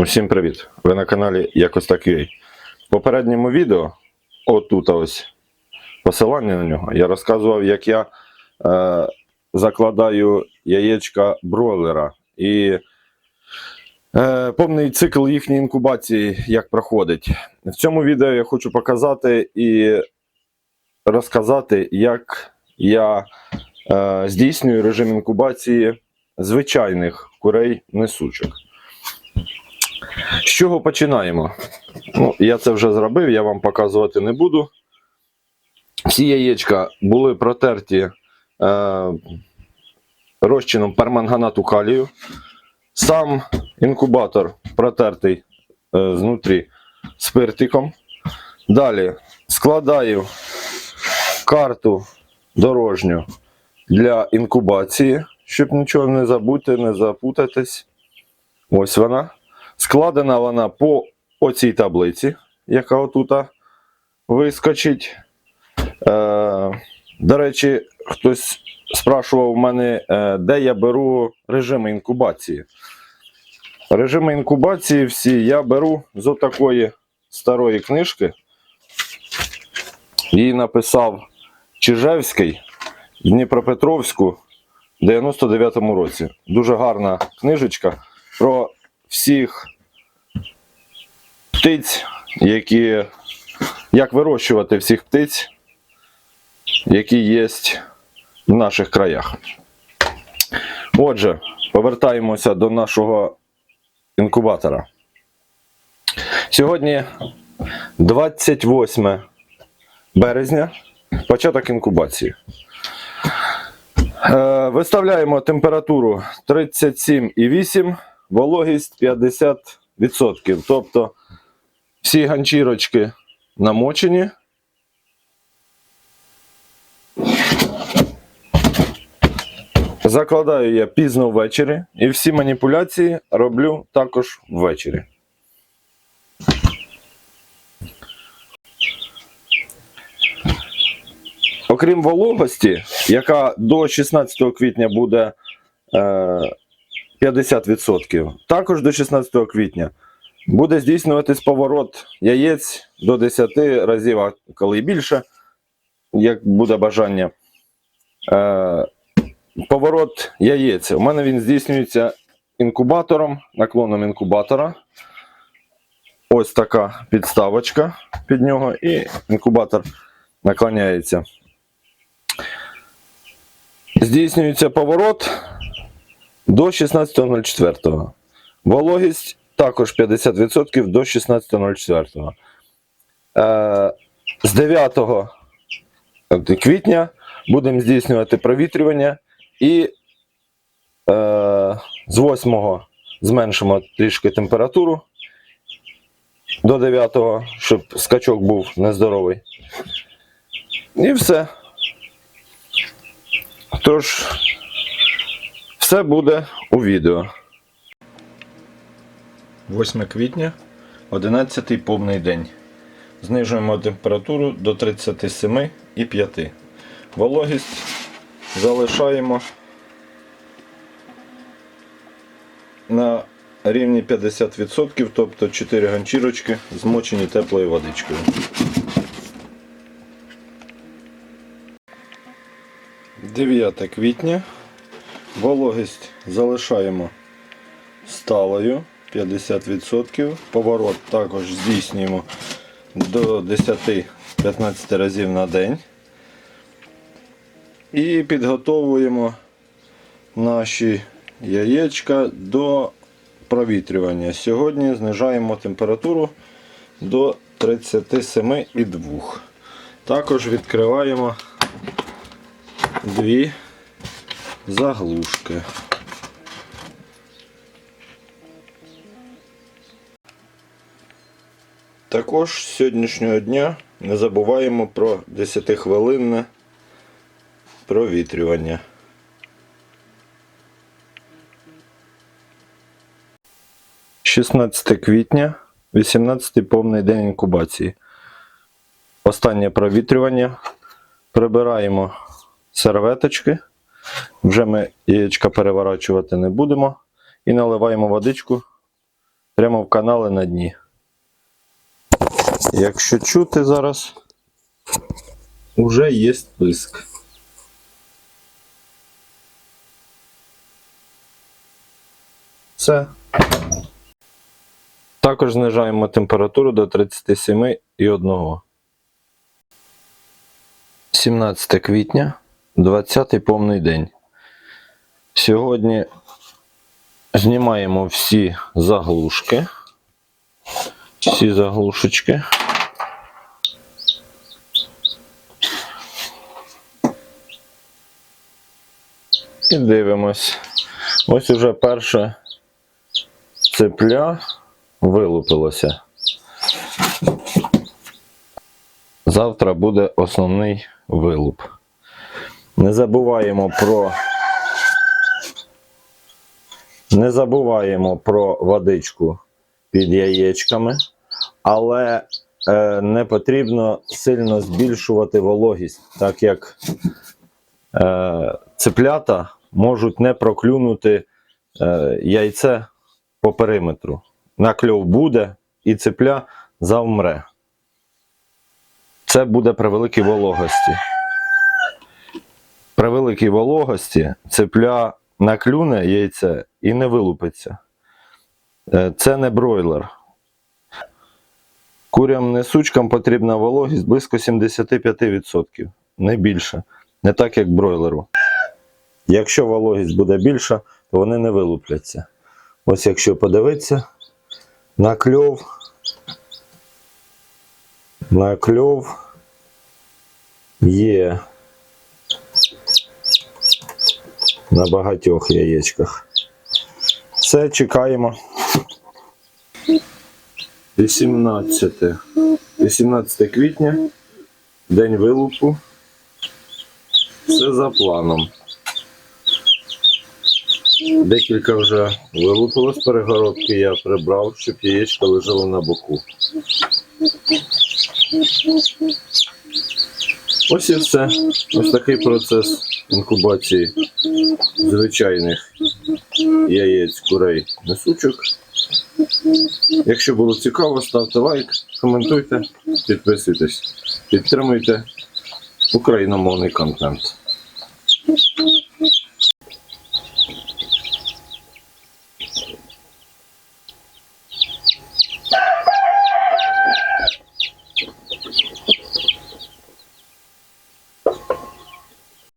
Усім привіт! Ви на каналі Якось так UA. В попередньому відео, отут ось посилання на нього, я розказував, як я е, закладаю яєчка бройлера і е, повний цикл їхньої інкубації, як проходить. В цьому відео я хочу показати і розказати, як я е, здійснюю режим інкубації звичайних курей несучок. З чого починаємо? Ну, я це вже зробив, я вам показувати не буду. Всі яєчка були протерті е, розчином перманганату калію. Сам інкубатор протертий е, знутрі спиртиком. Далі складаю карту дорожню для інкубації, щоб нічого не забути, не запутатись. Ось вона. Складена вона по оцій таблиці, яка отута вискочить. Е, до речі, хтось спрашував мене, е, де я беру режими інкубації. Режими інкубації всі я беру з отакої старої книжки. Її написав Чижевський в Дніпропетровську в 99-му році. Дуже гарна книжечка про всіх птиць, які як вирощувати всіх птиць, які є в наших краях. Отже, повертаємося до нашого інкубатора. Сьогодні 28 березня, початок інкубації. Е, Виставляємо температуру 37,8, вологість 50%. Тобто всі ганчірочки намочені. Закладаю я пізно ввечері і всі маніпуляції роблю також ввечері. Окрім вологості, яка до 16 квітня буде е, 50%, також до 16 квітня буде здійснюватись поворот яєць до 10 разів, а коли більше, як буде бажання. Е, поворот яєць. У мене він здійснюється інкубатором, наклоном інкубатора. Ось така підставочка під нього, і інкубатор наклоняється. Здійснюється поворот до 16.04. Вологість також 50% до 16.04. Е, з 9 квітня будемо здійснювати провітрювання і е, з 8 зменшимо трішки температуру до 9, щоб скачок був нездоровий. І все. Тож, все буде у відео. 8 квітня, 11 повний день. Знижуємо температуру до 37,5. Вологість залишаємо на рівні 50%, тобто 4 ганчірочки змочені теплою водичкою. Дев'яте квітня. Вологість залишаємо сталою 50%. Поворот також здійснюємо до 10-15 разів на день. І підготовуємо наші яєчка до провітрювання. Сьогодні знижаємо температуру до 37,2. Також відкриваємо дві заглушки. Також з сьогоднішнього дня не забуваємо про 10-хвилинне провітрювання. Шістнадцяте квітня, 18 повний день інкубації. Останнє провітрювання. Прибираємо серветочки. Вже ми яєчка переворачувати не будемо. І наливаємо водичку прямо в канали на дні. Якщо чути зараз, уже є писк. Все. Також знижаємо температуру до 37,1. 17 квітня, 20 повний день. Сьогодні знімаємо всі заглушки. Всі заглушечки. І дивимось. Ось уже перше цепля вилупилося. Завтра буде основний вилуп. Не забуваємо про не забуваємо про водичку під яєчками, але е, не потрібно сильно збільшувати вологість, так як е, цеплята можуть не проклюнути е, яйце по периметру. Накльов буде і цепля завмре. Це буде при великій вологості. При великій вологості цепля наклюне яйце і не вилупиться. Е, Це не бройлер. Курям несучкам потрібна вологість близько 75%, не більше. Не так, як бройлеру. Якщо вологість буде більша, то вони не вилупляться. Ось якщо подивитися, на кльов, на кльов є на багатьох яєчках. Все, чекаємо. 18. 18 квітня, день вилупу. Все за планом. Декілька вже вилупилось перегородки, я прибрав, щоб яєчко лежало на боку. Ось і все. Ось такий процес інкубації звичайних яєць курей несучок. Якщо було цікаво, ставте лайк, коментуйте, підписуйтесь, підтримуйте україномовний контент.